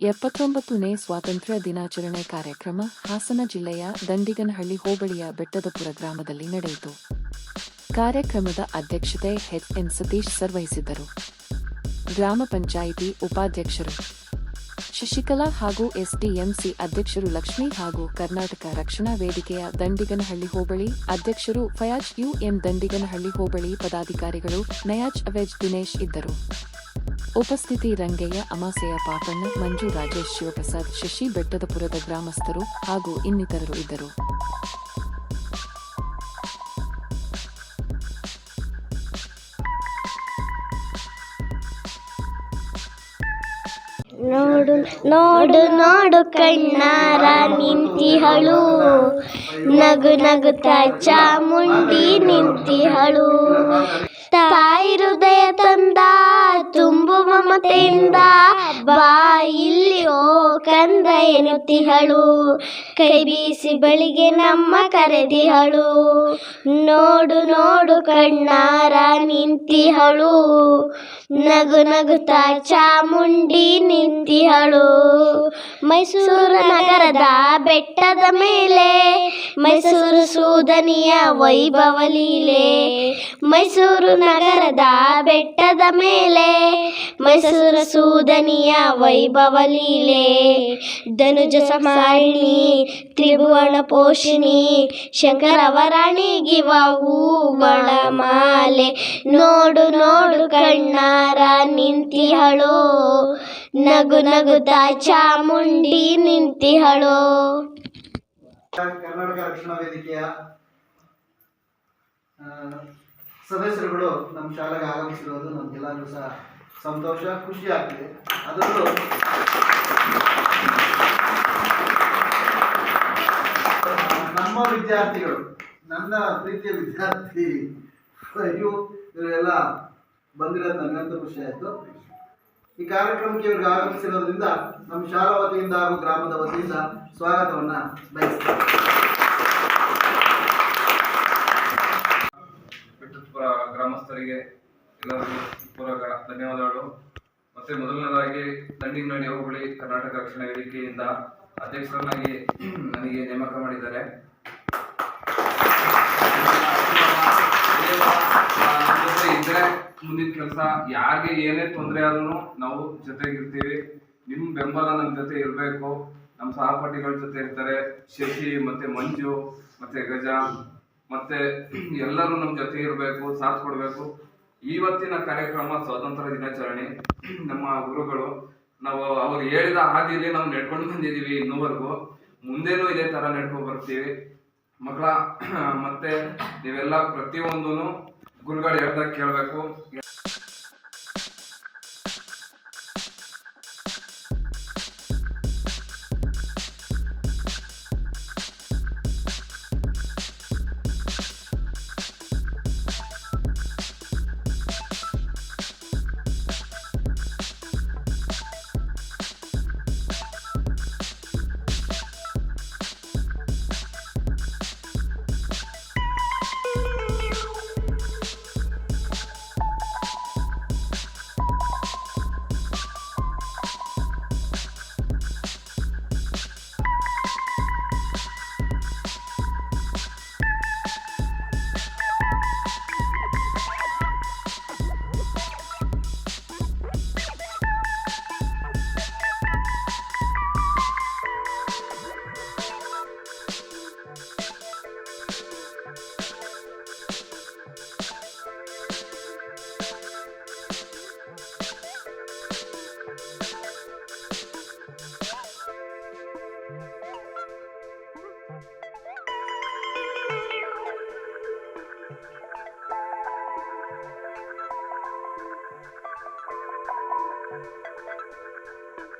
ಎಪ್ಪತ್ತೊಂಬತ್ತನೇ ಸ್ವಾತಂತ್ರ್ಯ ದಿನಾಚರಣೆ ಕಾರ್ಯಕ್ರಮ ಹಾಸನ ಜಿಲ್ಲೆಯ ದಂಡಿಗನಹಳ್ಳಿ ಹೋಬಳಿಯ ಬೆಟ್ಟದಪುರ ಗ್ರಾಮದಲ್ಲಿ ನಡೆಯಿತು. ಕಾರ್ಯಕ್ರಮದ ಅಧ್ಯಕ್ಷತೆ ಎಚ್ ಎನ್ ಸತೀಶ್ ಸರ್ ವಹಿಸಿದ್ದರು. ಗ್ರಾಮ ಪಂಚಾಯಿತಿ ಉಪಾಧ್ಯಕ್ಷರು. ಶಶಿಕಲಾ ಹಾಗೂ ಎಸ್ಡಿಎಂಸಿ ಅಧ್ಯಕ್ಷರು ಲಕ್ಷ್ಮಿ ಹಾಗೂ ಕರ್ನಾಟಕ ರಕ್ಷಣಾ ವೇದಿಕೆಯ ದಂಡಿಗನಹಳ್ಳಿ ಹೋಬಳಿ ಅಧ್ಯಕ್ಷರು ಫಯಾಜ್ ಯುಎಂ ದಂಡಿಗನಹಳ್ಳಿ ಹೋಬಳಿ ಪದಾಧಿಕಾರಿಗಳು ನಯಾಜ್ ಅವೆಜ್ ದಿನೇಶ್ ಇದ್ದರು. ಉಪಸ್ಥಿತಿ ರಂಗಯ್ಯ ಅಮಾಸೆಯ ಪಾಪಣ್ಣ ಮಂಜು ರಾಜೇಶ್ ಶಿವಪ್ರಸಾದ್ ಶಶಿ ಬೆಟ್ಟದಪುರದ ಗ್ರಾಮಸ್ಥರು ಹಾಗೂ ಇನ್ನಿತರರು ಇದ್ದರು. ನೋಡು ನೋಡು ನೋಡು ಕಣ್ಣಾರ ನಿಂತಿಹಳು. ನಗು ನಗುತ್ತ ಚಾಮುಂಡಿ ನಿಂತಿಹಳು. ತಾಯಿ ಹೃದಯ ತಂದ ಬಾ ಇಲ್ಲಿ ಕಂದ ಎನ್ನುತ್ತಿಹಳು. ಕೈ ಬೀಸಿ ಬಳಿಗೆ ನಮ್ಮ ಕರೆದಿಹಳು. ನೋಡು ನೋಡು ಕಣ್ಣಾರ ನಿಂತಿಹಳು. ನಗು, ನಗುತ್ತ ಚಾಮುಂಡಿ ನಿಂತಿಹಳು. ಮೈಸೂರು ನಗರದ ಬೆಟ್ಟದ ಮೇಲೆ, ಮೈಸೂರು ಸೂದನಿಯ ವೈಭವ ಲೀಲೆ. ಮೈಸೂರು ನಗರದ ಬೆಟ್ಟದ ಮೇಲೆ ಮೈಸೂರು ಸೂದನಿಯ ವೈಭವ ಲೀಲೆ ಧನುಜ ಸಮಾರಿಣಿ ತ್ರಿಭುವನ ಪೋಷಿಣಿ ಶಂಕರವರಾಣಿಗಿವ ಹೂಗಳ ಮಾಲೆ. ನೋಡು ನೋಡು ಕಣ್ಣಾರ ನಿಂತಿಹಳು, ನಗು ನಗುತ ಚಾಮುಂಡಿ ನಿಂತಿಹಳು. ಕರ್ನಾಟಕ ರಕ್ಷಣಾ ವೇದಿಕೆಯ ಸದಸ್ಯರುಗಳು ನಮ್ಮ ಶಾಲೆಗೆ ಆಗಮಿಸಿರೋದು ನಮಗೆಲ್ಲರಿಗೂ ಸಹ ಸಂತೋಷ, ಖುಷಿ ಆಗ್ತಿದೆ. ಅದರಲ್ಲೂ ನಮ್ಮ ವಿದ್ಯಾರ್ಥಿಗಳು, ನನ್ನ ಪ್ರೀತಿಯ ವಿದ್ಯಾರ್ಥಿ ಇವು ಇವರೆಲ್ಲ ಬಂದಿರೋದು ನನಗಂತೂ ಖುಷಿ ಆಯಿತು. ಈ ಕಾರ್ಯಕ್ರಮಕ್ಕೆ ಇವ್ರಿಗೆ ಆಗಮಿಸಿರೋದ್ರಿಂದ ನಮ್ಮ ಶಾಲಾ ವತಿಯಿಂದ ಹಾಗೂ ಗ್ರಾಮದ ವತಿಯಿಂದ ಸ್ವಾಗತವನ್ನು ಬಯಸ್ತಾರೆ ಗ್ರಾಮಸ್ಥರಿಗೆ ಎಲ್ಲರಿಗೂ ಮತ್ತೆ ಮೊದಲನೇದಾಗಿ ದಂಡಿನಹಳ್ಳಿ ಹೋಬಳಿ ಕರ್ನಾಟಕ ರಕ್ಷಣಾ ವೇದಿಕೆಯಿಂದ ಅಧ್ಯಕ್ಷರನ್ನಾಗಿ ನನಗೆ ನೇಮಕ ಮಾಡಿದ್ದಾರೆ. ಇದ್ರೆ ಮುಂದಿನ ಕೆಲಸ, ಯಾರಿಗೆ ಏನೇ ತೊಂದರೆ ಆದ್ರೂ ನಾವು ಜೊತೆಗಿರ್ತೀವಿ. ನಿಮ್ಮ ಬೆಂಬಲ ನಮ್ಮ ಜೊತೆ ಇರಬೇಕು. ನಮ್ಮ ಸಹಪಾಠಿಗಳ ಜೊತೆ ಇರ್ತಾರೆ. ಶಶಿ ಮತ್ತೆ ಮಂಜು ಮತ್ತೆ ಗಜ. ಮತ್ತೆ ಎಲ್ಲರೂ ನಮ್ಮ ಜೊತೆ ಇರಬೇಕು, ಸಾಥ್ ಕೊಡಬೇಕು. ಇವತ್ತಿನ ಕಾರ್ಯಕ್ರಮ, ಸ್ವಾತಂತ್ರ್ಯ ದಿನಾಚರಣೆ. ನಮ್ಮ ಗುರುಗಳು, ನಾವು ಅವ್ರು ಹೇಳಿದ ಹಾದಿಯಲ್ಲಿ ನಾವು ನಡ್ಕೊಂಡು ಬಂದಿದ್ದೀವಿ ಇನ್ನೂವರೆಗೂ. ಮುಂದೇನೂ ಇದೇ ತರ ನಡ್ಕೊಂಡು ಬರ್ತೀವಿ. ಮಕ್ಕಳ, ಮತ್ತೆ ನೀವೆಲ್ಲ ಪ್ರತಿಯೊಂದೂ ಗುರುಗಳು ಹೇಳ್ದಾಗ ಕೇಳಬೇಕು.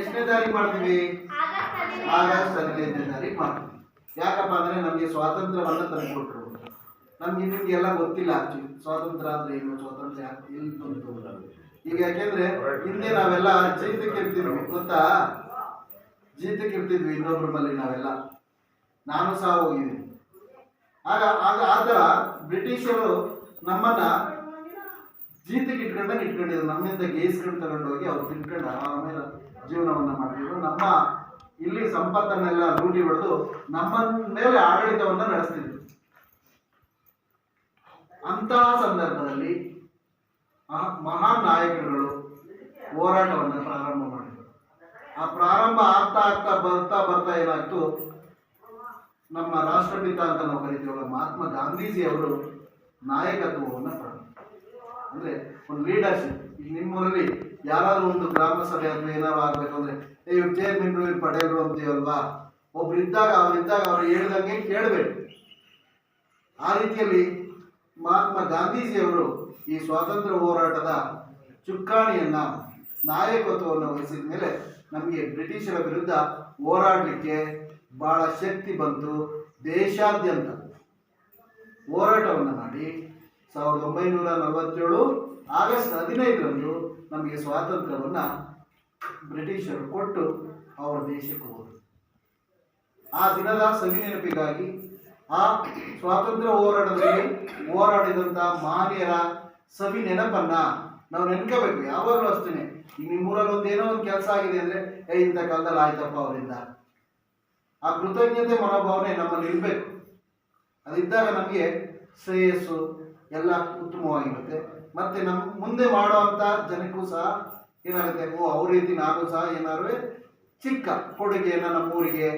ಎಷ್ಟನೇ ತಾರೀಕು ಮಾಡ್ತೀವಿ? ಆಗಸ್ಟ್ ಹದಿನೈದನೇ ತಾರೀಕು ಮಾಡ್ತೀವಿ. ಯಾಕಪ್ಪ ಅಂದ್ರೆ ನಮಗೆ ಸ್ವಾತಂತ್ರ್ಯವನ್ನ ತಂದುಕೊಟ್ರು. ನಮ್ಗೆ ನಿಮ್ಗೆಲ್ಲ ಗೊತ್ತಿಲ್ಲ ಸ್ವಾತಂತ್ರ್ಯ ಅಂದ್ರೆ ಏನು, ಸ್ವಾತಂತ್ರ್ಯ ಎಲ್ಲಿ ಬಂತು ಈಗ ಯಾಕೆಂದ್ರೆ ಹಿಂದೆ ನಾವೆಲ್ಲ ಜೀತಕ್ಕೆ ಇರ್ತಿದ್ವಿ, ಗೊತ್ತಾ? ಜೀತಕ್ಕೆ ಇರ್ತಿದ್ವಿ ಇನ್ನೊಬ್ರ ಮೇಲೆ ನಾವೆಲ್ಲ. ನಾನು ಸಹ ಹೋಗಿದ್ದೀನಿ. ಆಗ ಆಗ ಆ ಬ್ರಿಟಿಷರು ನಮ್ಮನ್ನ ಜೀತಕ್ಕೆ ಇಟ್ಕೊಂಡಾಗ ಇಟ್ಕೊಂಡಿದ್ರು. ನಮ್ಮಿಂದ ಗೇಸ್ಕೊಂಡು ತಗೊಂಡೋಗಿ ಅವ್ರು ತಿನ್ಕೊಂಡು ಆಮೇಲೆ ಜೀವನವನ್ನ ಮಾಡಿದ್ರು. ನಮ್ಮ ಇಲ್ಲಿ ಸಂಪತ್ತನ್ನೆಲ್ಲ ಲೂಟಿ ಹೊಡೆದು ನಮ್ಮ ಮೇಲೆ ಆಡಳಿತವನ್ನ ನಡೆಸ್ತಿದ್ರು. ಅಂತಹ ಸಂದರ್ಭದಲ್ಲಿ ಮಹಾನ್ ನಾಯಕರುಗಳು ಹೋರಾಟವನ್ನು ಪ್ರಾರಂಭ ಮಾಡಿದರು. ಆ ಪ್ರಾರಂಭ ಆಗ್ತಾ ಆಗ್ತಾ ಬರ್ತಾ ಬರ್ತಾ ಏನಾಯ್ತು? ನಮ್ಮ ರಾಷ್ಟ್ರಪಿತ ಅಂತ ನಾವು ಕರಿತೀವಲ್ಲ, ಮಹಾತ್ಮ ಗಾಂಧೀಜಿ ಅವರು ನಾಯಕತ್ವವನ್ನು ಪಡೆದರು ಅಂದ್ರೆ ಒಂದು ಲೀಡರ್ಶಿಪ್ ನಿಮ್ಮೂರಲ್ಲಿ ಯಾರಾದ್ರೂ ಒಂದು ಗ್ರಾಮ ಸಭೆ ಅಥವಾ ಏನಾದ್ರು ಆಗ್ಬೇಕು ಅಂದ್ರೆ ಇವ್ರು ಚೇರ್ಮನ್ ಇವ್ರು ಪಟೇಲ್ರು ಅಂತೀವಲ್ವಾ ಒಬ್ರು ಇದ್ದಾಗ ಅವ್ರಿದ್ದಾಗ ಅವ್ರು ಹೇಳ್ದಂಗೆ ಕೇಳಬೇಕು. ಆ ರೀತಿಯಲ್ಲಿ ಮಹಾತ್ಮ ಗಾಂಧೀಜಿಯವರು ಈ ಸ್ವಾತಂತ್ರ್ಯ ಹೋರಾಟದ ಚುಕ್ಕಾಣಿಯನ್ನ, ನಾಯಕತ್ವವನ್ನು ವಹಿಸಿದ ಮೇಲೆ ನಮಗೆ ಬ್ರಿಟಿಷರ ವಿರುದ್ಧ ಹೋರಾಡಲಿಕ್ಕೆ ಬಹಳ ಶಕ್ತಿ ಬಂತು ದೇಶಾದ್ಯಂತ. ಹೋರಾಟವನ್ನು ಮಾಡಿ ಸಾವಿರದ ಒಂಬೈನೂರ ನಲವತ್ತೇಳು ಆಗಸ್ಟ್ ಹದಿನೈದರಂದು ನಮಗೆ ಸ್ವಾತಂತ್ರ್ಯವನ್ನು ಬ್ರಿಟಿಷರು ಕೊಟ್ಟು ಅವರ ದೇಶಕ್ಕೆ ಹೋದರು. ಆ ದಿನದ ಸವಿ ನೆನಪಿಗಾಗಿ ಆ ಸ್ವಾತಂತ್ರ್ಯ ಹೋರಾಟದಲ್ಲಿ ಹೋರಾಡಿದಂಥ ಮಹನೀಯರ ಸವಿ ನೆನಪನ್ನ ನಾವು ನೆನ್ಕೋಬೇಕು. ಯಾವಾಗಲೂ ಅಷ್ಟೇ ಈಗ ನಿಮ್ಮೂರಲ್ಲಿ ಒಂದು ಏನೋ ಒಂದು ಕೆಲಸ ಆಗಿದೆ ಅಂದ್ರೆ ಏ ಇಂಥ ಕಾಲದಲ್ಲಿ ಆಯ್ತಪ್ಪ ಅವರಿಂದ. ಆ ಕೃತಜ್ಞತೆ ಮನೋಭಾವನೆ ನಮ್ಮಲ್ಲಿ ಇರಬೇಕು. ಅದಿದ್ದಾಗ ನಮಗೆ ಶ್ರೇಯಸ್ಸು ಎಲ್ಲ ಉತ್ತಮವಾಗಿರುತ್ತೆ. ಮತ್ತೆ ನಮ್ಮ ಮುಂದೆ ಮಾಡುವಂಥ ಜನಕ್ಕೂ ಸಹ ಏನಾಗುತ್ತೆ? ಓ, ಅವ್ರ ರೀತಿ ನಾನು ಸಹ ಏನಾದ್ರು ಚಿಕ್ಕ ಕೊಡುಗೆಯನ್ನು ನಮ್ಮೂರಿಗೆ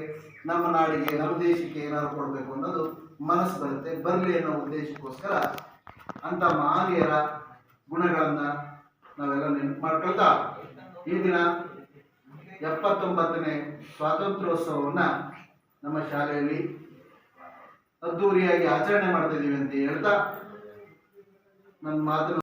ನಮ್ಮ ನಾಡಿಗೆ, ನಮ್ಮ ದೇಶಕ್ಕೆ ಏನಾದ್ರು ಕೊಡಬೇಕು ಅನ್ನೋದು ಮನಸ್ಸು ಬರುತ್ತೆ. ಬರಲಿ ಅನ್ನೋ ಉದ್ದೇಶಕ್ಕೋಸ್ಕರ ಅಂಥ ಮಹನೀಯರ ಗುಣಗಳನ್ನು ನಾವೆಲ್ಲ ನೆನಪು ಮಾಡ್ಕೊಳ್ತಾ, ಈ ದಿನ ಎಪ್ಪತ್ತೊಂಬತ್ತನೇ ಸ್ವಾತಂತ್ರ್ಯೋತ್ಸವವನ್ನು ನಮ್ಮ ಶಾಲೆಯಲ್ಲಿ ಅದ್ದೂರಿಯಾಗಿ ಆಚರಣೆ ಮಾಡ್ತಾ ಇದೀವಿ ಅಂತ ಹೇಳ್ತಾ ನನ್ನ ಮಾತನ್ನು